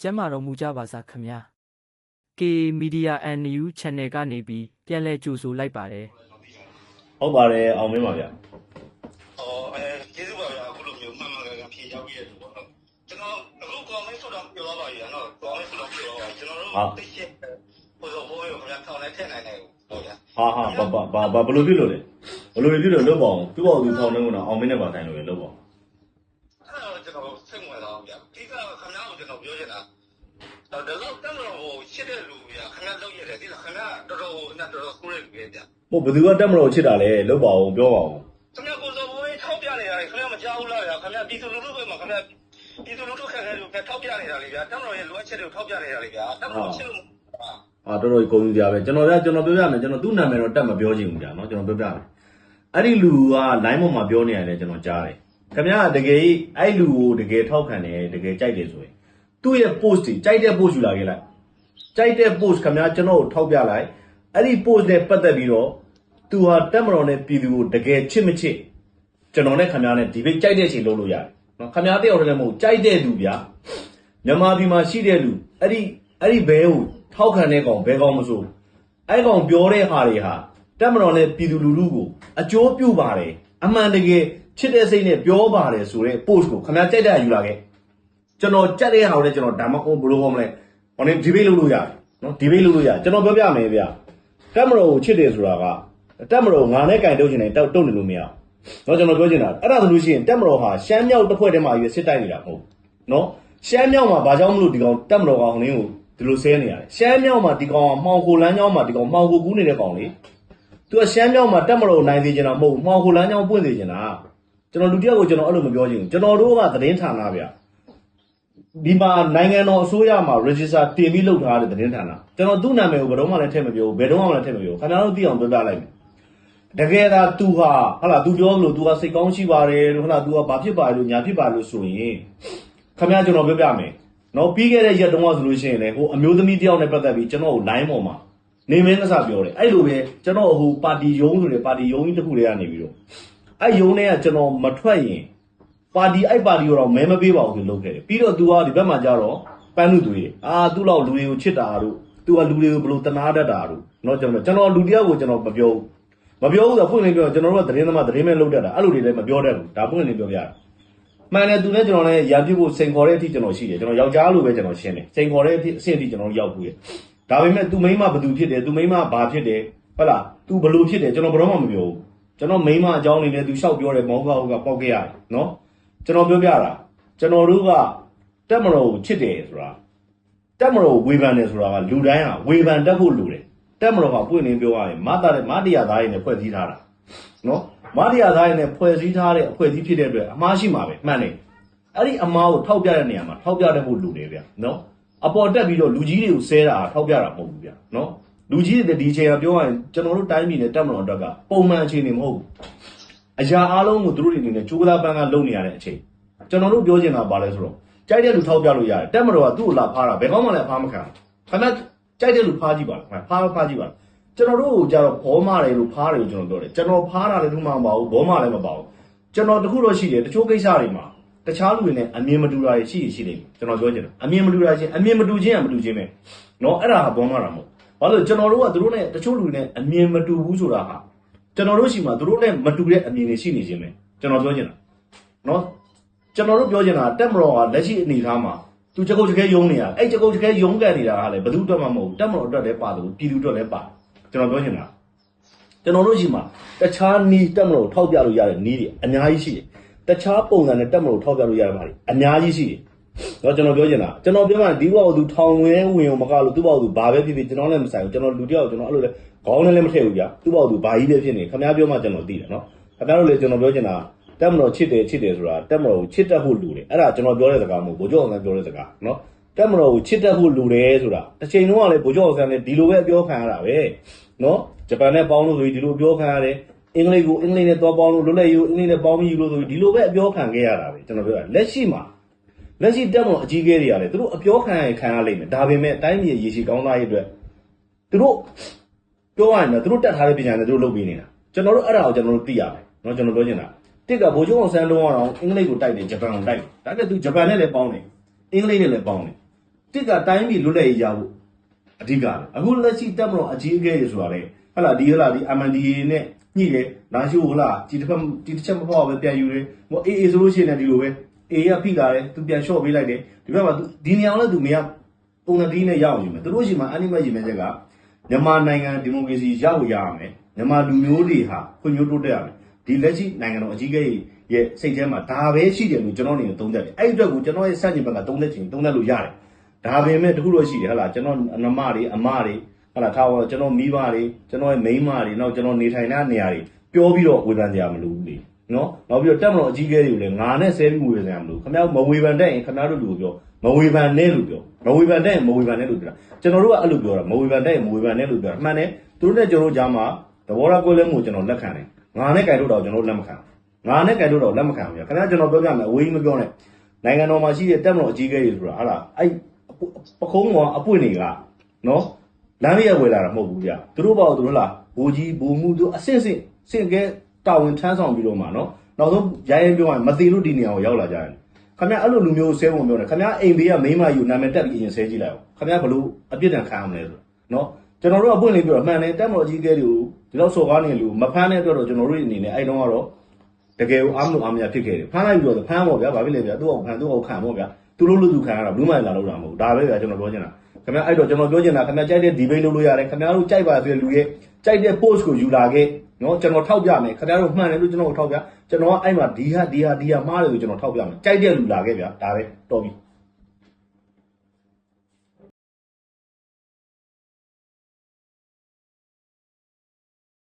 ကျမ်းမာတော်မူကြပါစားခင်ဗျာ K Media and New Channel ကနေပြီးပြန်လဲကြိုဆိုလိုက်ပါတယ်ဟုတ်ပါတယ်အောင်မင်းပါဗျာ။အော်အဲကျေးဇူးပါဗျာအခုလိုမျိုးမှန်မှန်ကန်ကန်ဖြေရောက်ပြည့်တယ်ပေါ့နော်။ကျွန်တော်အခုကောင်းမင်းဆိုတော့ပြောတော့ပါရနော်။ကောင်းမင်းဆိုတော့ပြောတော့ပါကျွန်တော်တို့သိချင်ဟိုဆိုဘိုးရောခင်ဗျာထောင်းလဲထည့်နိုင်တယ်ပေါ့ဗျာဟာဟာဘာဘာဘာဘာဘယ်လိုဖြစ်လို့လဲဘယ်လိုဖြစ်လို့လုပ်ပါအောင်သူ့ဘောက်သူထောင်းနေကတော့အောင်မင်းနဲ့ပါဆိုင်လို့ရလုပ်ပါအောင်။အဲ့တော့ကျွန်တော်စိတ်ဝင်စားဗျာ။ဒီကခင်ဗျား ကိုကျွန်တော်ပြောချင်တာတော့ဒီလောက်တက်မလို့ဟိုရှစ်တဲ့လူဗျာခင်ဗျားလောက်ရတယ်ဒီကခင်ဗျားတော်တော်ဟိုနဲ့တော်တော်ကိုးရလူပဲဗျာဟုတ်ဘယ်သူကတက်မလို့ချစ်တာလဲလုပ်ပါအောင်ပြောပါအောင်။ခင်ဗျားကိုဆိုဘိုးထောက်ပြနေရတယ်ခင်ဗျားမကြောက်ဘူးလားဗျာခင်ဗျားပြည်သူလူထုပဲမှာခင်ဗျားပြည်သူလူထုခက်ခဲလို့ထောက်ပြနေတာလေဗျာတက်မလို့ရဲ့လိုအပ်ချက်တွေကိုထောက်ပြနေတာလေဗျာတက်မလို့ချစ်လို့ဟာတော်တော်ကြီးကုန်ကြပဲကျွန်တော်ကကျွန်တော်ပြောပြမယ်ကျွန်တော်သူ့နာမည်တော့တက်မပြောချင်ဘူးကြာနော်ကျွန်တော်ပြောပြမယ်အဲ့ဒီလူက line ပေါ်မှာပြောနေရတယ်ကျွန်တော်ကြားတယ်ခင်ဗျားတကယ်အဲ့လူကိုတကယ်ထောက်ခံတယ်တကယ်ကြိုက်တယ်ဆိုရင် သူ့ရဲ့ post တွေကြိုက်တဲ့ post ယူလာခဲ့လိုက်ကြိုက်တဲ့ post ခင်ဗျားကျွန်တော်ကိုထောက်ပြလိုက်အဲ့ဒီ post နဲ့ပတ်သက်ပြီးတော့သူဟာတက်မတော်နဲ့ပြည်သူကိုတကယ်ချစ်မချစ်ကျွန်တော်နဲ့ခင်ဗျားနဲ့ဒီဘေးကြိုက်တဲ့အချိန်လုပ်လို့ရတယ်နော်ခင်ဗျားတယောက်တည်းလည်းမဟုတ်ကြိုက်တဲ့သူဗျာမြန်မာပြည်မှာရှိတဲ့လူအဲ့ဒီအဲ့ဒီဘဲကိုထောက်ခံတဲ့ကောင်ဘဲကောင်မစိုးအဲ့ကောင်ပြောတဲ့ဟာတွေဟာတက်မတော်နဲ့ပြည်သူလူထုကိုအကျိုးပြုပါတယ်အမှန်တကယ်ချစ်တဲ့စိတ်နဲ့ပြောပါတယ်ဆိုတဲ့ post ကိုခင်ဗျားကြိုက်တဲ့ယူလာခဲ့ ကျွန်တော်ကြက်တဲ့ဟာကိုလည်းကျွန်တော်ဒါမှမဟုတ်ဘလို့ဟောမလဲဟိုနေဒီဘေးလုပ်လို့ရတယ်နော်ဒီဘေးလုပ်လို့ရကျွန်တော်ပြောပြမယ်ဗျာတက်မတော်ကိုချစ်တယ်ဆိုတာကတက်မတော်ငါနဲ့ကင်တုတ်ချင်တယ်တောက်တုတ်နေလို့မရအောင်နော်ကျွန်တော်ပြောချင်တာအဲ့ဒါဆိုလို့ရှိရင်တက်မတော်ဟာရှမ်းမြောက်တစ်ဖွဲ့တည်းမှာရွေးစစ်တိုက်နေတာမဟုတ်နော်ရှမ်းမြောက်မှာဘာကြောင့်မလို့ဒီကောင်တက်မတော်ကောင်လင်းကိုဒီလိုဆဲနေရတယ်ရှမ်းမြောက်မှာဒီကောင်ကမှောင်ခိုလမ်းကြောင်းမှာဒီကောင်မှောင်ခိုကူးနေတဲ့ကောင်လေသူကရှမ်းမြောက်မှာတက်မတော်နိုင်စေချင်တာမဟုတ်မှောင်ခိုလမ်းကြောင်းပွင့်စေချင်တာကျွန်တော်လူတယောက်ကိုကျွန်တော်အဲ့လိုမပြောချင်ဘူးကျွန်တော်တို့ကသတင်းဌာနဗျာ ဒီမှာနိုင်ငံတော်အစိုးရမှာ register တင်ပြီးလုပ်ထားတဲ့သတင်းဌာနကျွန်တော်သူ့နာမည်ကိုဘယ်တော့မှလည်းထည့်မပြောဘူးဘယ်တော့မှလည်းထည့်မပြောဘူးခင်ဗျားတို့သိအောင်ပြောပြလိုက်မယ်တကယ်သာ तू ဟာဟလာ तू ပြောလို့ तू ကစိတ်ကောင်းရှိပါတယ်လို့ဟလာ तू ကဘာဖြစ်ပါလို့ညာဖြစ်ပါလို့ဆိုရင် ခမရကျွန်တော်ပြောပြမယ်နော်ပြီးခဲ့တဲ့ရက်တုန်းကဆိုလို့ရှိရင်လည်းဟိုအမျိုးသမီးတယောက်နဲ့ပတ်သက်ပြီးကျွန်တော်ကို line ပေါ်မှာနေမင်းကစားပြောတယ်အဲ့လိုပဲကျွန်တော်ဟိုပါတီယုံဆိုတဲ့ပါတီယုံကြီးတစ်ခုတည်းကနေပြီးတော့အဲ့ယုံထဲကကျွန်တော်မထွက်ရင် ပါတီအဲ့ပါတီကိုတော့မဲမပေးပါဘူးလို့လုပ်ခဲ့တယ်ပြီးတော့ तू ကဒီဘက်မှာကြတော့ပန်းလူတွေအာသူ့လောက်လူတွေကိုချစ်တာတို့ तू ကလူတွေကိုဘယ်လိုတနာတတ်တာတို့နော်ကျွန်တော်ကျွန်တော်လူတယောက်ကိုကျွန်တော်မပြောဘူးမပြောဘူးဆိုတော့ဖွင့်နေပြောကျွန်တော်တို့ကသတင်းသမားသတင်းမဲလုပ်တတ်တာအဲ့လိုတွေလည်းမပြောတတ်ဘူးဒါဖွင့်နေပြောပြတယ်မှန်တယ်သူနဲ့ကျွန်တော်လည်းရံပြစ်ဖို့စိန်ခေါ်တဲ့အထိကျွန်တော်ရှိတယ်ကျွန်တော်ယောက်ျားလိုပဲကျွန်တော်ရှင်းတယ်စိန်ခေါ်တဲ့အထိအဆင့်အထိကျွန်တော်ရောက်ဘူးရဲ့ဒါပေမဲ့သူမိန်းမဘယ်သူဖြစ်တယ်သူမိန်းမဘာဖြစ်တယ်ဟုတ်လားသူဘယ်လိုဖြစ်တယ်ကျွန်တော်ဘယ်တော့မှမပြောဘူးကျွန်တော်မိန်းမအကြောင်းအနေနဲ့သူလျှောက်ပြောတယ်မောင်ကဟုတ်ကပေါက်ခဲ့ရတယ်နော် ကျွန်တော်ပြောပြတာကျွန်တော်တို့ကတက်မတော်ကိုချစ်တယ်ဆိုတာတက်မတော်ကိုဝေဖန်တယ်ဆိုတာကလူတိုင်းဟာဝေဖန်တတ်ဖို့လိုတယ်တက်မတော်ကပွင့်နေပြောရရင်မတာတဲ့မတရားသားရင်းနဲ့ဖွဲ့စည်းထားတာနော်မတရားသားရင်းနဲ့ဖွဲ့စည်းထားတဲ့အဖွဲ့အစည်းဖြစ်တဲ့အတွက်အမှားရှိမှာပဲမှန်တယ်အဲ့ဒီအမှားကိုထောက်ပြတဲ့နေရာမှာထောက်ပြတတ်ဖို့လိုတယ်ဗျနော်အပေါ်တက်ပြီးတော့လူကြီးတွေကိုဆဲတာထောက်ပြတာမဟုတ်ဘူးဗျနော်လူကြီးတွေဒီအချိန်ကပြောရရင်ကျွန်တော်တို့တိုင်းပြည်နဲ့တက်မတော်အတွက်ကပုံမှန်အခြေအနေမဟုတ်ဘူး အရာအားလုံးကိုသူတို့တွေအနေနဲ့ကြိုးစားပန်းကလုပ်နေရတဲ့အချိန်ကျွန်တော်တို့ပြောချင်တာပါလဲဆိုတော့ကြိုက်တဲ့လူထောက်ပြလို့ရတယ်တက်မတော်ကသူ့ကိုလာဖားတာဘယ်ကောင်းမှလည်းဖားမခံဘူးခဏကြိုက်တဲ့လူဖားကြည့်ပါလားဖားဖားကြည့်ပါလား ကျွန်တော်တို့ကိုကြတော့ဘောမတယ်လို့ဖားတယ်လို့ကျွန်တော်ပြောတယ်ကျွန်တော်ဖားတာလည်းသူမှမပါဘူးဘောမလည်းမပါဘူးကျွန်တော်တခုတော့ရှိတယ်တချို့ကိစ္စတွေမှာတခြားလူတွေနဲ့အမြင်မတူတာတွေရှိရှိနေပြီကျွန်တော်ပြောချင်တာအမြင်မတူတာချင်းအမြင်မတူချင်းကမတူချင်းပဲเนาะအဲ့ဒါဟာဘောမတာမဟုတ်ဘာလို့ကျွန်တော်တို့ကသူတို့နဲ့တချို့လူတွေနဲ့အမြင်မတူဘူးဆိုတာဟာ ကျွန်တော်တို့ရှိမှသူတို့နဲ့မတူတဲ့အမြင်တွေရှိနေခြင်းပဲကျွန်တော်ပြောချင်တာနော်ကျွန်တော်တို့ပြောချင်တာတက်မတော်ကလက်ရှိအနေအထားမှာသူကြကုတ်ကြခဲယုံနေတာအဲ့ကြကုတ်ကြခဲယုံကန်နေတာကလည်းဘယ်သူအတွက်မှမဟုတ်တက်မတော်အတွက်လည်းပါတယ်ပြည်သူအတွက်လည်းပါကျွန်တော်ပြောချင်တာကျွန်တော်တို့ရှိမှတခြားနီးတက်မတော်ထောက်ပြလို့ရတဲ့နီးတွေအများကြီးရှိတယ်တခြားပုံစံနဲ့တက်မလို့ထောက်ပြလို့ရတဲ့မှာတွေအများကြီးရှိတယ် တော့ကျွန်တော်ပြောချင်တာကျွန်တော်ပြောမှဒီဘောက်သူထောင်ဝဲဝင်အောင်မကလို့သူ့ဘောက်သူဘာပဲဖြစ်ဖြစ်ကျွန်တော်လည်းမဆိုင်ဘူးကျွန်တော်လူတယောက်ကျွန်တော်အဲ့လိုလဲခေါင်းနဲ့လည်းမထည့်ဘူးဗျသူ့ဘောက်သူဘာကြီးပဲဖြစ်နေခင်ဗျားပြောမှကျွန်တော်သိတယ်နော်ခင်ဗျားတို့လည်းကျွန်တော်ပြောချင်တာတက်မလို့ချစ်တယ်ချစ်တယ်ဆိုတာတက်မလို့ချစ်တတ်ဖို့လူတယ်အဲ့ဒါကျွန်တော်ပြောတဲ့စကားမဟုတ်ဘူးဘိုးကျော်အောင်ပြောတဲ့စကားနော်တက်မတော်ကိုချစ်တတ်ဖို့လူတယ်ဆိုတာတစ်ချိန်လုံးကလည်းဗိုလ်ချုပ်အောင်ဆန်းလည်းဒီလိုပဲအပြောခံရတာပဲနော်ဂျပန်နဲ့ပေါင်းလို့ဆိုပြီးဒီလိုပြောခံရတယ်အင်္ဂလိပ်ကိုအင်္ဂလိပ်နဲ့သွားပေါင်းလို့လွတ်လပ်ရေးကိုအင်္ဂလိပ်နဲ့ပေါင်းပြီးယူလို့ဆိုပြီးဒီလိုပဲအပြောခံခဲ့ရတာပဲကျွန်တော်ပြောတာလက်ရှိမှာ လက်ရှိတက်မတော်အကြီးအကဲတွေကလည်းသူတို့အပြောခံရခံရလိမ့်မယ်ဒါပေမဲ့အတိုင်းပြည်ရေရှည်ကောင်းသားရေးအတွက်သူတို့ပြောရရင်တော့သူတို့တက်ထားတဲ့ပညာနဲ့သူတို့လုပ်ပေးနေတာကျွန်တော်တို့အဲ့ဒါကိုကျွန်တော်တို့သိရမယ်နော်ကျွန်တော်ပြောချင်တာတစ်ကဗိုလ်ချုပ်အောင်ဆန်းလုံးအောင်အင်္ဂလိပ်ကိုတိုက်တယ်ဂျပန်ကိုတိုက်တယ်ဒါပေမဲ့သူဂျပန်နဲ့လည်းပေါင်းတယ်အင်္ဂလိပ်နဲ့လည်းပေါင်းတယ်တစ်ကတိုင်းပြည်လွတ်လပ်ရေးရဖို့အဓိကပဲအခုလက်ရှိတက်မလို့အကြီးအကဲတွေဆိုတာလေဟလာဒီဟလာဒီ MNDA နဲ့ညှိတယ်လာရှိုးဟလာဒီတစ်ဖက်ဒီတစ်ချက်မပေါ့ပဲပြန်ယူတယ်ဟိုအေးအေးဆိုလို့ရှိရင်လည်းဒီလိုပဲ အေးကဖိလာတယ်သူပြန်လျှော့ပေးလိုက်တယ်ဒီဘက်မှာ तू ဒီနေအောင်လည်း तू မရပုံစံဒီနဲ့ရအောင်ယူမယ်သူတို့ရှိမှအနိမတ်ယူမယ်ချက်ကမြန်မာနိုင်ငံဒီမိုကရေစီရောက်ရရမယ်မြန်မာလူမျိုးတွေဟာခွင့်မျိုးတိုးတက်ရမယ်ဒီလက်ရှိနိုင်ငံတော်အကြီးအကဲရဲ့စိတ်ထဲမှာဒါပဲရှိတယ်လို့ကျွန်တော်အနေနဲ့သုံးသပ်တယ်အဲ့ဒီအတွက်ကိုကျွန်တော်ရဲ့စัจจิဘက်ကသုံးသပ်ချင်သုံးသပ်လို့ရတယ် ဒါပေမဲ့တခုတော့ရှိတယ်ဟလာကျွန်တော်အနမတွေအမတွေဟလာထားပါကျွန်တော်မိဘတွေကျွန်တော်ရဲ့မိန်းမတွေနောက်ကျွန်တော်နေထိုင်တဲ့နေရာတွေပြောပြီးတော့ဝေဖန်ကြရမလို့ဘူးလေ နော်နောက်ပြီးတော့တက်မတော်အကြီးအကဲတွေကိုလည်းငါနဲ့ဆဲပြီးဝေဖန်ကြရမလို့ခင်ဗျားမဝေဖန်တဲ့ရင်ခင်ဗျားတို့လူကိုပြောမဝေဖန်နဲ့လို့ပြောမဝေဖန်တဲ့ရင်မဝေဖန်နဲ့လို့ပြောတာကျွန်တော်တို့ကအဲ့လိုပြောတာမဝေဖန်တဲ့ရင်မဝေဖန်နဲ့လို့ပြောတာအမှန်နဲ့သူတို့နဲ့ကျွန်တော်တို့ကြားမှာသဘောထားကွဲလဲမှုကျွန်တော်လက်ခံတယ်ငါနဲ့ကြိုင်တို့တော့ကျွန်တော်တို့လက်မခံငါနဲ့ကြိုင်တို့တော့လက်မခံဘူးခင်ဗျာကျွန်တော်ပြောပြမယ်အဝေးကြီးမပြောနဲ့နိုင်ငံတော်မှာရှိတဲ့တက်မတော်အကြီးအကဲတွေဆိုတာဟာလားအဲ့ပခုံးကအပွင့်တွေကနော်လမ်းရဝယ်လာတာမဟုတ်ဘူးဗျသူတို့ပေါ့သူတို့လားဘူကြီးဘူမှုတို့အဆင့်ဆင့်စင့်ကဲ တာဝန်ထမ်းဆောင်ပြီးတော့မှနော်နောက်ဆုံးရိုင်းရင်ပြောရင်မသေးလို့ဒီနေရာကိုရောက်လာကြတယ်ခင်ဗျအဲ့လိုလူမျိုးဆဲပုံပြောတယ်ခင်ဗျအိမ်ဘေးကမိန်းမယူနာမည်တက်ပြီးအရင်ဆဲကြည့်လိုက်အောင်ခင်ဗျဘလို့အပြစ်ဒဏ်ခံရမလဲဆိုနော်ကျွန်တော်တို့အပွင့်လေးပြောတော့မှန်တယ်တက်မတော်ကြီးကဲတွေကိုဒီလောက်စော်ကားနေလူမဖမ်းတဲ့အတွက်တော့ကျွန်တော်တို့အနေနဲ့အဲ့တုန်းကတော့တကယ်ကိုအားမလို့အားမရဖြစ်ခဲ့တယ်ဖမ်းလိုက်ပြီးတော့ဖမ်းပေါ့ဗျာဘာဖြစ်လဲဗျာသူ့အောင်ဖမ်းသူ့အောင်ခံပေါ့ဗျာသူတို့လူသူခံရတာဘူးမှလာလို့တာမဟုတ်ဒါပဲဗျာကျွန်တော်ပြောချင်တာခင်ဗျအဲ့တော့ကျွန်တော်ပြောချင်တာခင်ဗျကြိုက်တဲ့ debate လုပ်လို့ရတယ်ခင်ဗျားတို့ကြိုက်ပါဆိုတဲ့လူရဲ့ကြိုက်တဲ့ post ကိုယူလာခဲ့ နော်ကျွန်တော်ထောက်ပြမယ်ခင်ဗျားတို့မှန်တယ်လို့ကျွန်တော်ထောက်ပြကျွန်တော်ကအဲ့မှာဒီဟာဒီဟာဒီဟာမှားတယ်လို့ကျွန်တော်ထောက်ပြမယ်ကြိုက်တဲ့လူလာခဲ့ဗျာဒါပဲတော်ပြီ